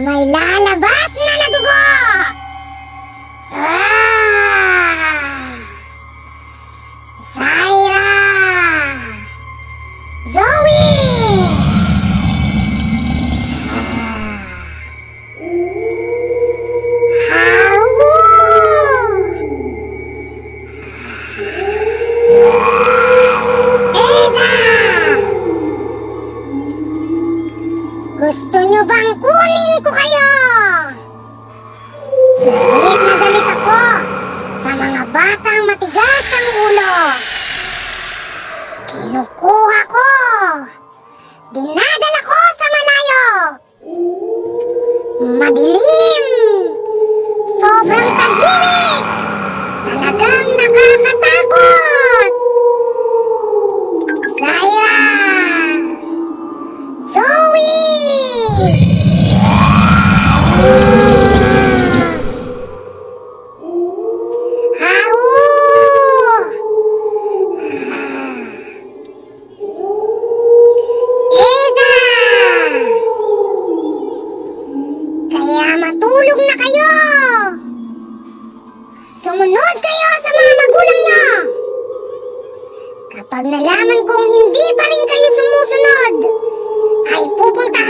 May lalabas na na dugo! Ah! Zaira! Zoe! Eza! Gusto nyo bang kunin ko kayo? Galit na galit ako sa mga batang matigas ang ulo. Kinukuha ko. Dinadala Sumunod kayo sa mga magulang nyo! Kapag nalaman kong hindi pa rin kayo sumusunod, ay pupuntahan